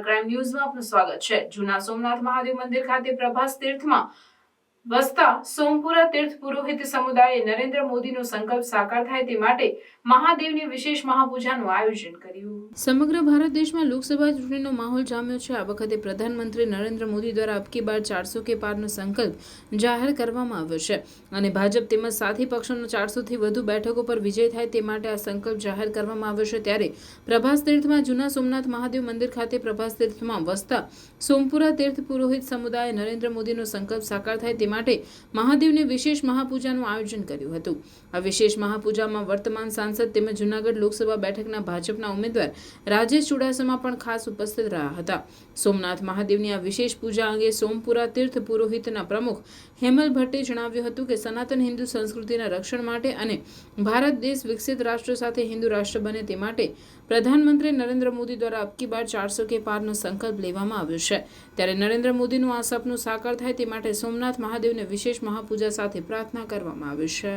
Crime ન્યૂઝમાં આપનું સ્વાગત છે. જૂના સોમનાથ મહાદેવ મંદિર ખાતે પ્રભાસ તીર્થમાં વસતા સોમપુરા તીર્થ પુરોહિત સમુદાયે નરેન્દ્ર મોદીનો સંકલ્પ સાકાર થાય તે માટે મહાદેવની વિશેષ મહાપૂજાનું આયોજન કર્યું. સમગ્ર ભારત દેશમાં લોકસભા ચૂંટણીનો માહોલ જામ્યો છે. આ વખતે પ્રધાનમંત્રી નરેન્દ્ર મોદી દ્વારા અબકી બાર ચારસો કે પારનો સંકલ્પ જાહેર કરવામાં આવ્યો છે અને ભાજપ તેમજ સાથી પક્ષોનો ચારસોથી વધુ બેઠકો પર વિજય થાય તે માટે આ સંકલ્પ જાહેર કરવામાં આવ્યો છે. ત્યારે પ્રભાસ તીર્થમાં જૂના સોમનાથ મહાદેવ મંદિર ખાતે પ્રભાસ તીર્થમાં વસતા સોમપુરા તીર્થ પુરોહિત સમુદાયે નરેન્દ્ર મોદીનો સંકલ્પ સાકાર થાય તે માટે મહાદેવની વિશેષ મહાપૂજાનું આયોજન કર્યું હતું. આ વિશેષ મહાપૂજામાં વર્તમાન સાંસદ તેમજ જૂનાગઢ લોકસભા બેઠકના ભાજપના ઉમેદવાર રાજેશ ચુડાસમા પણ ખાસ ઉપસ્થિત રહ્યા હતા. સોમનાથ મહાદેવની આ વિશેષ પૂજા અંગે સોમપુરા તીર્થ પુરોહિતના પ્રમુખ હેમલ ભટ્ટે જણાવ્યું હતું કે સનાતન હિન્દુ સંસ્કૃતિના રક્ષણ માટે અને ભારત દેશ વિકસિત રાષ્ટ્ર સાથે હિન્દુ રાષ્ટ્ર બને તે માટે પ્રધાનમંત્રી નરેન્દ્ર મોદી દ્વારા અબકી બાર ચારસો કે પારનો સંકલ્પ લેવામાં આવ્યો છે. ત્યારે નરેન્દ્ર મોદીનું આ સપનું સાકાર થાય તે માટે સોમનાથ મહાદેવને વિશેષ મહાપૂજા સાથે પ્રાર્થના કરવામાં આવી છે.